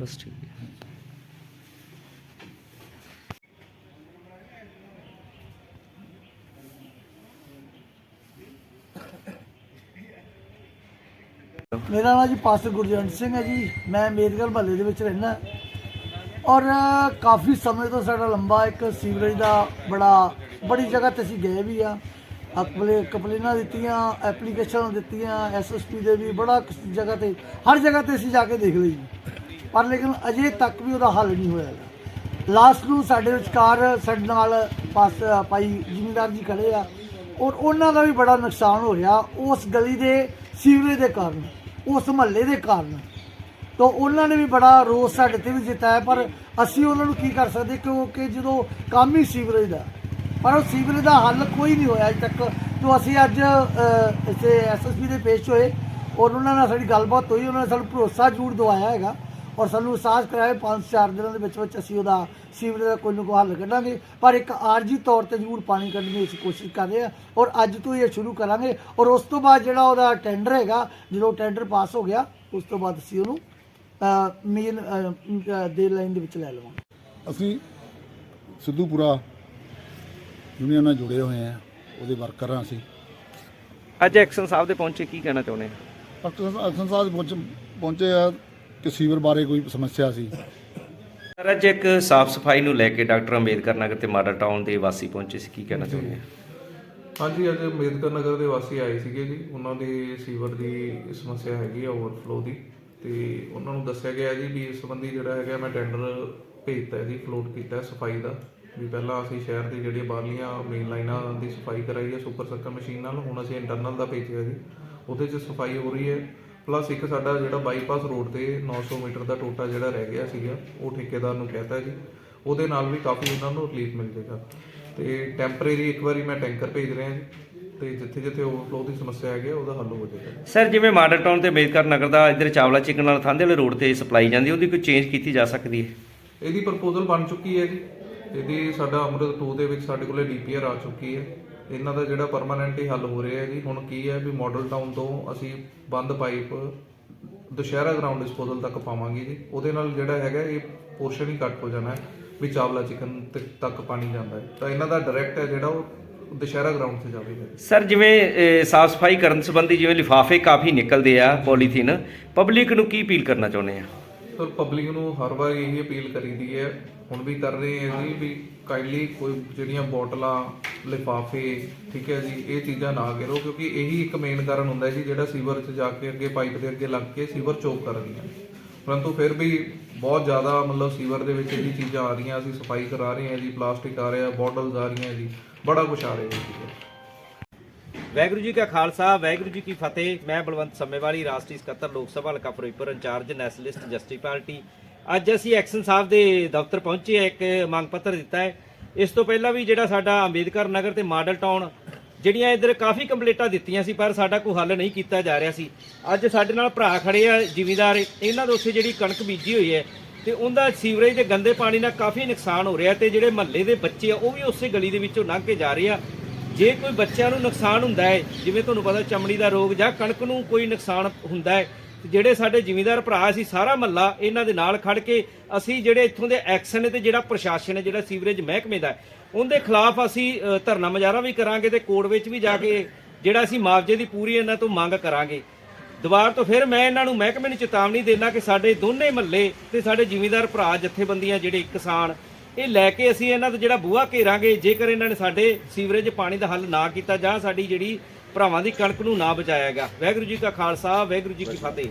ਬਸ ਠੀਕ ਹੈ। ਮੇਰਾ ਨਾਮ ਜੀ ਪਾਸਟਰ ਗੁਰਜੰਟ ਸਿੰਘ ਹੈ ਜੀ। ਮੈਂ ਮੇਦਗਲ ਮਹੱਲੇ ਦੇ ਵਿੱਚ ਰਹਿਣਾ ਔਰ ਕਾਫੀ ਸਮੇਂ ਤੋਂ ਸਾਡਾ ਲੰਬਾ ਇੱਕ ਸੀਵਰੇਜ ਦਾ ਬੜਾ, ਬੜੀ ਜਗ੍ਹਾ ਤੇ ਅਸੀਂ ਗਏ ਵੀ ਆ। ਆਪਣੇ ਕੰਪਲੇਨਾਂ ਦਿੱਤੀਆਂ, ਐਪਲੀਕੇਸ਼ਨਾਂ ਦਿੱਤੀਆਂ ਐਸਐਸਪੀ ਦੇ ਵੀ ਬੜਾ ਜਗ੍ਹਾ ਤੇ, ਹਰ ਜਗ੍ਹਾ ਤੇ ਅਸੀਂ ਜਾ ਕੇ ਦੇਖ ਲਈ ਪਰ ਲੇਕਿਨ ਅਜੇ ਤੱਕ ਵੀ ਉਹਦਾ ਹੱਲ ਨਹੀਂ ਹੋਇਆ ਲਾਸਟ ਨੂੰ ਸਾਡੇ ਵਿਚਕਾਰ ਸਾਡੇ ਨਾਲ ਪਾਸ ਭਾਈ ਜ਼ਿਮੀਂਦਾਰ ਜੀ ਖੜੇ ਆ। ਔਰ ਉਹਨਾਂ ਦਾ ਵੀ ਬੜਾ ਨੁਕਸਾਨ ਹੋ ਰਿਹਾ ਉਸ ਗਲੀ ਦੇ ਸੀਵਰੇਜ ਦੇ ਕਾਰਨ ਉਸ ਮਹੱਲੇ ਦੇ ਕਾਰਨ। ਤਾਂ ਉਹਨਾਂ ਨੇ ਵੀ ਬੜਾ ਰੋਸ ਸਾਡੇ ਤੇ ਵੀ ਜਤਾਇਆ ਪਰ ਅਸੀਂ ਉਹਨਾਂ ਨੂੰ ਕੀ ਕਰ ਸਕਦੇ ਕਿਉਂਕਿ ਜਦੋਂ ਕੰਮ ਹੀ ਸੀਵਰੇਜ ਦਾ ਪਰ ਉਹ ਸੀਵਰੇਜ ਦਾ ਹੱਲ ਕੋਈ ਨਹੀਂ ਹੋਇਆ ਅਜੇ ਤੱਕ। ਤੋਂ ਅਸੀਂ ਅੱਜ ਅ, ਇੱਥੇ ਐਸਐਸਪੀ ਦੇ ਪੇਸ਼ ਹੋਏ ਔਰ ਉਹਨਾਂ ਨਾਲ ਸਾਡੀ ਗੱਲਬਾਤ ਹੋਈ ਉਹਨਾਂ ਨੇ ਸਾਨੂੰ ਭਰੋਸਾ ਜ਼ਰੂਰ ਦਵਾਇਆ ਹੈਗਾ। ਔਰ ਸਾਨੂੰ ਅਹਿਸਾਸ ਕਰਾਇਆ ਪੰਜ ਚਾਰ ਦਿਨਾਂ ਦੇ ਵਿੱਚ ਵਿੱਚ ਅਸੀਂ ਉਹਦਾ ਸੀਵਰੇਜ ਦਾ ਕੋਈ ਨਾ ਕੋਈ ਹੱਲ ਕੱਢਾਂਗੇ। ਪਰ ਇੱਕ ਆਰਜੀ ਤੌਰ ਤੇ ਜ਼ਰੂਰ ਪਾਣੀ ਕੱਢਣ ਦੀ ਅਸੀਂ ਕੋਸ਼ਿਸ਼ ਕਰ ਰਹੇ ਹਾਂ ਔਰ ਅੱਜ ਤੋਂ ਹੀ ਇਹ ਸ਼ੁਰੂ ਕਰਾਂਗੇ ਔਰ ਉਸ ਤੋਂ ਬਾਅਦ ਜਿਹੜਾ ਉਹਦਾ ਟੈਂਡਰ ਹੈਗਾ ਜਦੋਂ ਟੈਂਡਰ ਪਾਸ ਹੋ ਗਿਆ ਉਸ ਤੋਂ ਬਾਅਦ ਅਸੀਂ ਉਹਨੂੰ ਮੇਨ ਦੇ ਲਾਈਨ ਦੇ ਵਿੱਚ ਲੈ ਲਵਾਂਗੇ। ਅਸੀਂ ਸਿੱਧੂਪੁਰਾ ਯੂਨੀਅਨ ਨਾਲ ਜੁੜੇ ਹੋਏ ਆ ਉਹਦੇ ਵਰਕਰ ਹਾਂ ਅਸੀਂ। ਅੱਜ ਐਕਸ਼ਨ ਸਾਹਿਬ ਦੇ ਪਹੁੰਚੇ ਕੀ ਕਹਿਣਾ ਚਾਹੁੰਦੇ ਆ ਅਖਨ ਸਾਹਿਬ ਪਹੁੰਚ ਪਹੁੰਚੇ ਆ। ਕਿ ਸੀਵਰ ਬਾਰੇ ਕੋਈ ਸਮੱਸਿਆ ਸੀ? ਸਰ ਅੱਜ ਇੱਕ ਸਾਫ਼ ਸਫ਼ਾਈ ਨੂੰ ਲੈ ਕੇ ਡਾਕਟਰ ਅੰਬੇਦਕਰ ਨਗਰ ਤੇ ਮਾਡਲ ਟਾਊਨ ਦੇ ਵਾਸੀ ਪਹੁੰਚੇ ਸੀ। ਕੀ ਕਹਿਣਾ ਚਾਹੁੰਦੇ ਆ? ਹਾਂਜੀ ਅੱਜ ਅੰਬੇਦਕਰ ਨਗਰ ਦੇ ਵਾਸੀ ਆਏ ਸੀਗੇ ਜੀ। ਉਹਨਾਂ ਦੇ ਸੀਵਰ ਦੀ ਸਮੱਸਿਆ ਹੈਗੀ ਆ ਓਵਰਫਲੋ ਦੀ। ਤੇ ਉਹਨਾਂ ਨੂੰ ਦੱਸਿਆ ਗਿਆ ਜੀ ਵੀ ਇਸ ਸੰਬੰਧੀ ਜਿਹੜਾ ਹੈਗਾ ਮੈਂ ਟੈਂਡਰ ਭੇਜਤਾ ਜੀ ਫਲੋਟ ਕੀਤਾ ਸਫ਼ਾਈ ਦਾ। ਵੀ ਪਹਿਲਾਂ ਅਸੀਂ ਸ਼ਹਿਰ ਦੀ ਜਿਹੜੀਆਂ ਬਾਹਰਲੀਆਂ ਮੇਨ ਲਾਈਨਾਂ ਦੀ ਸਫ਼ਾਈ ਕਰਾਈ ਹੈ ਸੁਪਰ ਸਰਕਲ ਮਸ਼ੀਨ ਨਾਲ। ਹੁਣ ਅਸੀਂ ਇੰਟਰਨਲ ਦਾ ਭੇਜਿਆ ਜੀ। ਉਹਦੇ 'ਚ ਸਫ਼ਾਈ ਹੋ ਰਹੀ ਹੈ। ਪਲੱਸ ਇੱਕ ਸਾਡਾ ਜਿਹੜਾ ਬਾਈਪਾਸ ਰੋਡ ਤੇ 900 ਮੀਟਰ ਦਾ ਟੋਟਾ ਜਿਹੜਾ ਰਹਿ ਗਿਆ ਸੀਗਾ ਉਹ ਠੇਕੇਦਾਰ ਨੂੰ ਕਹਿਤਾ ਜੀ। ਉਹਦੇ ਨਾਲ ਵੀ ਕਾਫੀ ਉਹਨਾਂ ਨੂੰ ਰਿਲੀਫ ਮਿਲ ਜਾਏਗਾ। ਤੇ ਟੈਂਪਰੇਰੀ ਇੱਕ ਵਾਰੀ ਮੈਂ ਟੈਂਕਰ ਭੇਜ ਰਿਹਾ ਜੀ ਤੇ ਜਿੱਥੇ ਜਿੱਥੇ ਓਵਰਫਲੋ ਦੀ ਸਮੱਸਿਆ ਹੈਗੀ ਆ, ਉਹਦਾ ਹੱਲ ਹੋ ਜਾਏਗਾ। ਸਰ ਜਿਵੇਂ ਮਾਡਲ ਟਾਊਨ ਤੇ ਅੰਬੇਦਕਰ ਨਗਰ ਦਾ ਇੱਧਰ ਚਾਵਲਾ ਚਿਕਨ ਨਾਲ ਥਾਂਦੇ ਵਾਲੇ ਰੋਡ ਤੇ ਸਪਲਾਈ ਜਾਂਦੀ ਉਹਦੀ ਕੋਈ ਚੇਂਜ ਕੀਤੀ ਜਾ ਸਕਦੀ ਹੈ? ਇਹਦੀ ਪ੍ਰਪੋਜ਼ਲ ਬਣ ਚੁੱਕੀ ਹੈ ਜੀ। ਇਹਦੀ ਸਾਡਾ ਅਮਰਤ 2 ਦੇ ਵਿੱਚ ਸਾਡੇ ਕੋਲੇ ਡੀਪੀਆਰ ਆ ਚੁੱਕੀ ਹੈ। ਇਹਨਾਂ ਦਾ ਜਿਹੜਾ ਪਰਮਾਨੈਂਟ ਹੀ ਹੱਲ ਹੋ ਰਿਹਾ ਹੈ ਜੀ। ਹੁਣ ਕੀ ਹੈ ਵੀ ਮਾਡਲ ਟਾਊਨ ਤੋਂ ਅਸੀਂ ਬੰਦ ਪਾਈਪ ਦੁਸ਼ਹਿਰਾ ਗਰਾਊਂਡ ਡਿਸਪੋਜ਼ਲ ਤੱਕ ਪਾਵਾਂਗੇ ਜੀ। ਉਹਦੇ ਨਾਲ ਜਿਹੜਾ ਹੈਗਾ ਇਹ ਪੋਰਸ਼ਨ ਹੀ ਕੱਟ ਹੋ ਜਾਣਾ ਹੈ ਵੀ ਚਾਵਲਾ ਚਿਕਨ ਤੱਕ ਪਾਣੀ ਜਾਂਦਾ ਹੈ। ਤਾਂ ਇਹਨਾਂ ਦਾ ਡਾਇਰੈਕਟ ਹੈ ਜਿਹੜਾ ਉਹ ਦੁਸ਼ਹਿਰਾ ਗਰਾਊਂਡ ਤੇ ਜਾਵੇਗਾ। ਸਰ, ਜਿਵੇਂ ਸਾਫ਼ ਸਫ਼ਾਈ ਕਰਨ ਸੰਬੰਧੀ ਜਿਵੇਂ ਲਿਫਾਫੇ ਕਾਫੀ ਨਿਕਲਦੇ ਆ ਪੋਲੀਥੀਨ ਪਬਲਿਕ ਨੂੰ ਕੀ ਅਪੀਲ ਕਰਨਾ ਚਾਹੁੰਦੇ ਆ? ਸਰ ਪਬਲਿਕ ਨੂੰ ਹਰ ਵਾਰ ਇਹੀ ਅਪੀਲ ਕਰੀਦੀ ਹੈ, ਹੁਣ ਵੀ ਕਰ ਰਹੇ ਹਾਂ ਜੀ, ਵੀ ਕਾਈਂਡਲੀ ਕੋਈ ਜਿਹੜੀਆਂ ਬੋਟਲਾਂ, ਲਿਫਾਫੇ, ਠੀਕ ਹੈ ਜੀ, ਇਹ ਚੀਜ਼ਾਂ ਨਾ ਕਰੋ, ਕਿਉਂਕਿ ਇਹੀ ਇੱਕ ਮੇਨ ਕਾਰਨ ਹੁੰਦਾ ਜੀ, ਜਿਹੜਾ ਸੀਵਰ 'ਚ ਜਾ ਕੇ ਅੱਗੇ ਪਾਈਪ ਦੇ ਅੱਗੇ ਲੱਗ ਕੇ ਸੀਵਰ ਚੋਕ ਕਰ ਰਹੀਆਂ ਪਰੰਤੂ ਫਿਰ ਵੀ ਬਹੁਤ ਜ਼ਿਆਦਾ ਮਤਲਬ ਸੀਵਰ ਦੇ ਵਿੱਚ ਇਹ ਚੀਜ਼ਾਂ ਆ ਰਹੀਆਂ, ਅਸੀਂ ਸਫ਼ਾਈ ਕਰਾ ਰਹੇ ਹਾਂ ਜੀ, ਪਲਾਸਟਿਕ ਆ ਰਿਹਾ, ਬੋਟਲਸ ਆ ਰਹੀਆਂ ਜੀ, ਬੜਾ ਕੁਝ ਆ ਰਿਹਾ ਜੀ। ਵਾਹਿਗੁਰੂ ਜੀ ਕਾ ਖਾਲਸਾ ਵਾਹਿਗੁਰੂ ਜੀ ਕੀ ਫਤਿਹ। ਮੈਂ ਬਲਵੰਤ ਸੰਮੇਵਾਲੀ ਰਾਸ਼ਟਰੀ ਸਕੱਤਰ ਲੋਕ ਸਭਾ ਹਲਕਾ Firozpur in-charge nationalist justice party ਅੱਜ ਅਸੀਂ ਐਕਸ਼ਨ ਸਾਹਿਬ ਦੇ ਦਫ਼ਤਰ ਪਹੁੰਚੇ ਹਾਂ, ਇੱਕ ਮੰਗ ਪੱਤਰ ਦਿੱਤਾ ਹੈ। ਇਸ ਤੋਂ ਪਹਿਲਾਂ ਵੀ ਜਿਹੜਾ ਸਾਡਾ ਅੰਬੇਦਕਰ ਨਗਰ ਤੇ ਮਾਡਲ ਟਾਊਨ ਜਿਹੜੀਆਂ ਇੱਧਰ ਕਾਫੀ ਕੰਪਲੀਟਾਂ ਦਿੱਤੀਆਂ ਸੀ ਪਰ ਸਾਡਾ ਕੋਈ ਹੱਲ ਨਹੀਂ ਕੀਤਾ ਜਾ ਰਿਹਾ ਸੀ। ਅੱਜ ਸਾਡੇ ਨਾਲ ਭਰਾ ਖੜੇ ਆ ਜ਼ਿਮੀਂਦਾਰ। ਇਹਨਾਂ ਦੇ ਉੱਥੇ ਜਿਹੜੀ ਕਣਕ ਬੀਜੀ ਹੋਈ ਹੈ ਤੇ ਉਹਦਾ ਸੀਵਰੇਜ ਦੇ ਗੰਦੇ ਪਾਣੀ ਨਾਲ ਕਾਫੀ ਨੁਕਸਾਨ ਹੋ ਰਿਹਾ ਤੇ ਜਿਹੜੇ ਮਹੱਲੇ ਦੇ ਬੱਚੇ ਆ ਉਹ ਵੀ ਉਸੇ ਗਲੀ ਦੇ ਵਿੱਚੋਂ ਲੰਘ ਕੇ ਜਾ ਰਹੇ ਆ। ਜੇ ਕੋਈ ਬੱਚਿਆਂ ਨੂੰ ਨੁਕਸਾਨ ਹੁੰਦਾ ਹੈ, ਜਿਵੇਂ ਤੁਹਾਨੂੰ ਪਤਾ ਚਮੜੀ ਦਾ ਰੋਗ ਜਾਂ ਕਣਕ ਨੂੰ ਕੋਈ ਨੁਕਸਾਨ ਹੁੰਦਾ ਹੈ ਜਿਹੜੇ ਸਾਡੇ ਜ਼ਿਮੀਂਦਾਰ ਭਰਾ ਸੀ, ਸਾਰਾ ਮਹੱਲਾ ਇਹਨਾਂ ਦੇ ਨਾਲ ਖੜ ਕੇ ਅਸੀਂ ਜਿਹੜੇ ਇੱਥੋਂ ਦੇ ਐਕਸ਼ਨ ਤੇ ਜਿਹੜਾ ਪ੍ਰਸ਼ਾਸਨ ਹੈ, ਜਿਹੜਾ ਸੀਵਰੇਜ ਮਹਿਕਮੇ ਦਾ ਉਹਦੇ ਖਿਲਾਫ ਅਸੀਂ ਧਰਨਾ ਮੁਜ਼ਾਹਰਾ ਵੀ ਕਰਾਂਗੇ ਤੇ ਕੋਰਟ ਵਿੱਚ ਵੀ ਜਾ ਕੇ ਜਿਹੜਾ ਅਸੀਂ ਮੁਆਵਜ਼ੇ ਦੀ ਪੂਰੀ ਇਹਨਾਂ ਤੋਂ ਮੰਗ ਕਰਾਂਗੇ। ਦੁਬਾਰ ਤੋਂ ਫਿਰ ਮੈਂ ਇਹਨਾਂ ਨੂੰ ਮਹਿਕਮੇ ਨੂੰ ਚੇਤਾਵਨੀ ਦੇਣਾ ਕਿ ਸਾਡੇ ਦੋਨੇ ਮਹੱਲੇ ਤੇ ਸਾਡੇ ਜ਼ਿਮੀਂਦਾਰ ਭਰਾ, ਜਥੇਬੰਦੀਆਂ ਜਿਹੜੇ ਕਿਸਾਨ ਇਹ ਲੈ ਕੇ ਅਸੀਂ ਇਹਨਾਂ ਦਾ ਜਿਹੜਾ ਬੂਹਾ ਘੇਰਾਂਗੇ, ਜੇਕਰ ਇਹਨਾਂ ਨੇ ਸਾਡੇ ਸੀਵਰੇਜ ਪਾਣੀ ਦਾ ਹੱਲ ਨਾ ਕੀਤਾ ਜਾਂ ਸਾਡੀ ਜਿਹੜੀ ਭਰਾਵਾਂ ਦੀ ਕਣਕ ਨੂੰ ਨਾ ਬਚਾਇਆ ਗਿਆ। ਵਾਹਿਗੁਰੂ ਜੀ ਕਾ ਖਾਲਸਾ, ਵਾਹਿਗੁਰੂ ਜੀ ਕੀ ਫਤਿਹ।